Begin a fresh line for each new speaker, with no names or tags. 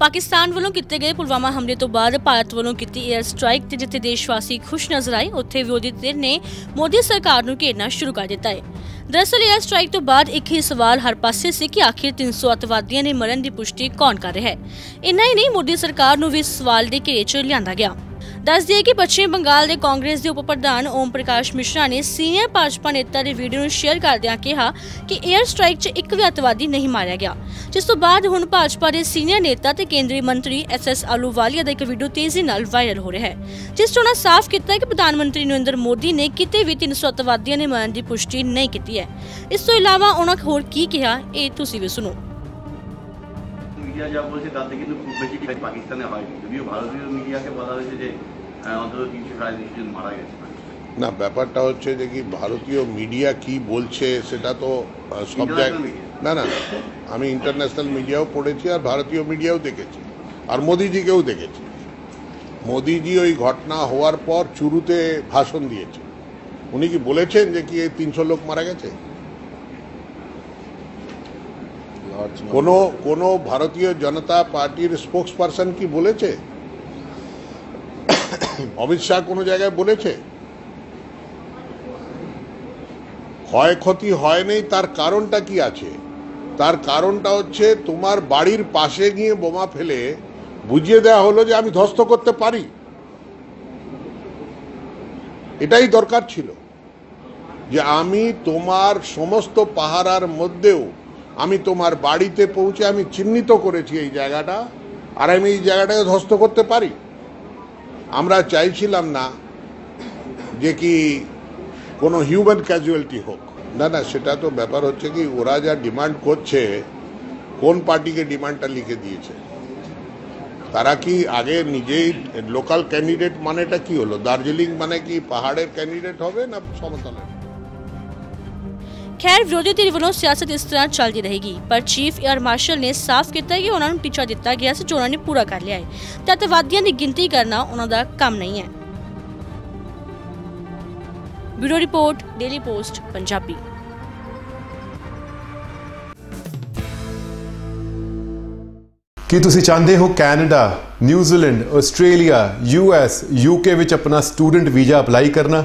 ਪਾਕਿਸਤਾਨ ਵੱਲੋਂ ਕੀਤੇ ਗਏ ਪੁਲਵਾਮਾ ਹਮਲੇ ਤੋਂ ਬਾਅਦ ਭਾਰਤ ਵੱਲੋਂ ਕੀਤੀ 에ਅਰ ਸਟ੍ਰਾਈਕ ਤੇ ਜਿੱਥੇ ਦੇਸ਼ਵਾਸੀ ਖੁਸ਼ ਨਜ਼ਰ ਆਏ, ਉੱਥੇ ਵਿਰੋਧੀ ਧਿਰ ਨੇ ਮੋਦੀ ਸਰਕਾਰ ਨੂੰ ਘੇਰਨਾ ਸ਼ੁਰੂ ਕਰ ਦਿੱਤਾ ਹੈ। ਦਰਅਸਲ 에ਅਰ ਸਟ੍ਰਾਈਕ ਤੋਂ ਬਾਅਦ ਇੱਕ ਹੀ ਸਵਾਲ ਹਰ ਪਾਸੇ ਸੀ ਕਿ ਆਖਿਰ 300 ਅੱਤਵਾਦੀਆਂ ਨੇ ਮਰਨ ਦੀ ਪੁਸ਼ਟੀ ਕੌਣ ਕਰ ਰਿਹਾ ਹੈ। ਇੰਨਾ ਹੀ ਨਹੀਂ, ਮੋਦੀ ਸਰਕਾਰ ਨੂੰ ਵੀ ਸਵਾਲ ਦੇ ਘੇਰੇ 'ਚ ਲਿਆਂਦਾ ਗਿਆ। ਦੱਸ ਦਈਏ ਕਿ ਪੱਛਮੀ ਬੰਗਾਲ ਦੇ ਕਾਂਗਰਸ ਦੇ ਉਪ ਪ੍ਰਧਾਨ ਓਮ ਪ੍ਰਕਾਸ਼ ਮਿਸ਼ਰਾ ਨੇ ਸੀਨੀਅਰ ਭਾਜਪਾ ਨੇਤਾ ਦੇ ਵੀਡੀਓ ਨੂੰ ਸ਼ੇਅਰ ਕਰਦਿਆਂ ਕਿਹਾ ਕਿ 에ਅਰ ਸਟ੍ਰਾਈਕ 'ਚ ਇੱਕ ਵੀ ਅਤਵਾਦੀ ਨਹੀਂ ਮਾਰਿਆ ਗਿਆ। ਜਿਸ ਤੋਂ ਬਾਅਦ ਹੁਣ ਭਾਜਪਾ ਦੇ ਸੀਨੀਅਰ ਨੇਤਾ ਤੇ ਕੇਂਦਰੀ ਮੰਤਰੀ ਐਸ ਐਸ ਆਲੂਵਾਲੀਆ ਦਾ ਇੱਕ ਵੀਡੀਓ ਤੇਜ਼ੀ ਨਾਲ ਵਾਇਰਲ ਹੋ ਰਿਹਾ ਹੈ। ਜਿਸ 'ਚ ਉਹਨਾਂ ਸਾਫ਼ ਕੀਤਾ ਹੈ ਕਿ ਪ੍ਰਧਾਨ ਮੰਤਰੀ ਨਰਿੰਦਰ ਮੋਦੀ ਨੇ ਕਿਤੇ ਵੀ 300 ਅਤਵਾਦੀਆਂ ਨੇ ਮਾਰਨ ਦੀ ਪੁਸ਼ਟੀ ਨਹੀਂ ਕੀਤੀ ਹੈ। ਇਸ ਤੋਂ ਇਲਾਵਾ ਉਹਨਾਂ ਹੋਰ ਕੀ ਕਿਹਾ, ਇਹ ਤੁਸੀਂ ਵੀ ਸੁਣੋ।
মিডিয়া যা বলছে তাতে কিন্তু খুব বেশি পাকিস্তানে হয়নি। যদিও ভারতীয় মিডিয়াকে বলা হয়েছে যে অন্তত তিনশো সাড়ে তিনশো জন মারা গেছে।
না ব্যাপারটা হচ্ছে যে কি ভারতীয় মিডিয়া কি বলছে সেটা তো সব জায়গায় না না। আমি ইন্টারন্যাশনাল মিডিয়াও পড়েছি আর ভারতীয় মিডিয়াও দেখেছি। আর মোদিজিকেও দেখেছি। মোদিজি ওই ঘটনা হওয়ার পর চুরুতে ভাষণ দিয়েছে। উনি কি বলেছেন যে কি এই তিনশো লোক মারা গেছে? কোনো কোনো ভারতীয় জনতা পার্টির স্পোক্স পারসন কি বলেছে? অমিত শাহ কোনো জায়গায় বলেছে? ক্ষয়ক্ষতি হয়নি, তার কারণটা কি আছে? তার কারণটা হচ্ছে তোমার বাড়ির পাশে গিয়ে বোমা ফেলে বুঝিয়ে দেওয়া হলো যে আমি ধ্বস্ত করতে পারি। এটাই দরকার ছিল যে আমি তোমার সমস্ত পাহারার মধ্যেও আমি তোমার বাড়িতে পৌঁছে আমি চিহ্নিত করেছি এই জায়গাটা, আর আমি এই জায়গাটাকে ধ্বস্ত করতে পারি। আমরা চাইছিলাম না যে কি কোনো হিউম্যান ক্যাজুয়ালিটি হোক। না না, সেটা তো ব্যাপার হচ্ছে কি, ওরা যা ডিমান্ড করছে, কোন পার্টিকে ডিমান্ডটা লিখে দিয়েছে? তারা কি আগে নিজেই লোকাল ক্যান্ডিডেট মানেটা কি হলো? দার্জিলিং মানে কি পাহাড়ের ক্যান্ডিডেট হবে না সমতলের?
ਖੈਰ, ਵਿਰੋਧੀ ਧਿਰ ਵੱਲੋਂ ਸਿਆਸਤ ਇਸ ਤਰ੍ਹਾਂ ਚੱਲਦੀ ਰਹੇਗੀ। ਪਰ ਚੀਫ 에ਅਰ ਮਾਰਸ਼ਲ ਨੇ ਸਾਫ਼ ਕੀਤਾ ਕਿ ਉਹਨਾਂ ਨੂੰ ਟੀਚਾ ਦਿੱਤਾ ਗਿਆ ਸੀ ਜੋ ਉਹਨਾਂ ਨੇ ਪੂਰਾ ਕਰ ਲਿਆ ਹੈ। ਤੇ ਅੱਤਵਾਦੀਆਂ ਦੀ ਗਿਣਤੀ ਕਰਨਾ ਉਹਨਾਂ ਦਾ ਕੰਮ ਨਹੀਂ ਹੈ। Bureau report, daily post, Punjabi.
ਕੀ ਤੁਸੀਂ ਚਾਹੁੰਦੇ ਹੋ Canada, New Zealand, Australia US UK ਵਿੱਚ ਆਪਣਾ ਸਟੂਡੈਂਟ ਵੀਜ਼ਾ ਅਪਲਾਈ ਕਰਨਾ?